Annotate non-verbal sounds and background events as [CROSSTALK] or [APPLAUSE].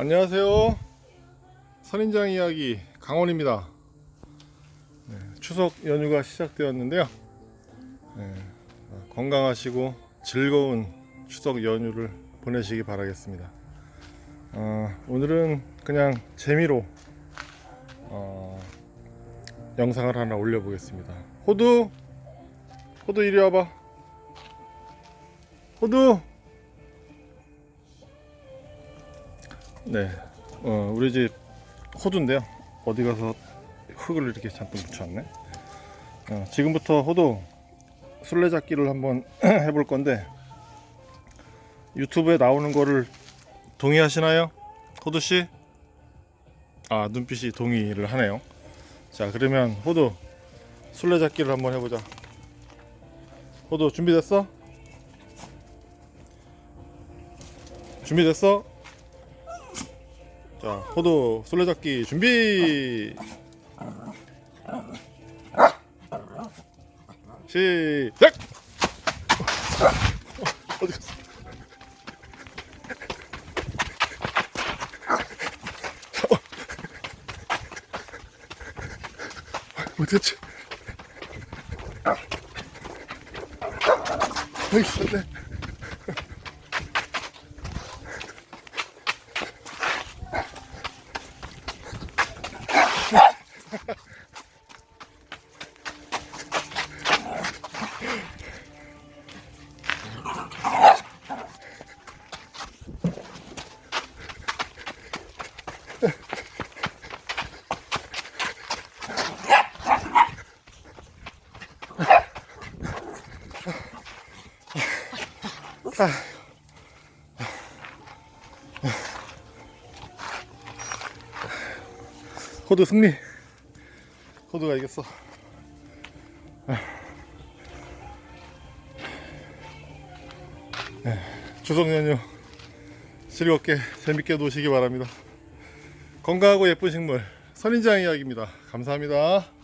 안녕하세요. 선인장 이야기 강원입니다. 네, 추석 연휴가 시작되었는데요. 네, 어, 건강하시고 즐거운 추석 연휴를 보내시기 바라겠습니다. 어, 오늘은 그냥 재미로 어, 영상을 하나 올려보겠습니다. 호두, 호두 이리 와봐. 호두. 네, 어, 우리 집 호두인데요. 어디 가서 흙을 이렇게 잔뜩 묻혀왔네. 어, 지금부터 호두 술래잡기를 한번 [CLEARS THROAT] 해볼 건데 유튜브에 나오는 거를 동의하시나요, 호두 씨? 아 눈빛이 동의를 하네요. 자 그러면 호두 술래잡기를 한번 해보자. 호두 준비됐어? 준비됐어? 자, 호두 술래잡기 준비. 시작. 어디 갔어? 어디 갔지? 여기 있었네. 호두 승리. 호두가 이겼어. 네, 추석 연휴 즐겁게 재밌게 노시기 바랍니다. 건강하고 예쁜 식물 선인장 이야기입니다. 감사합니다.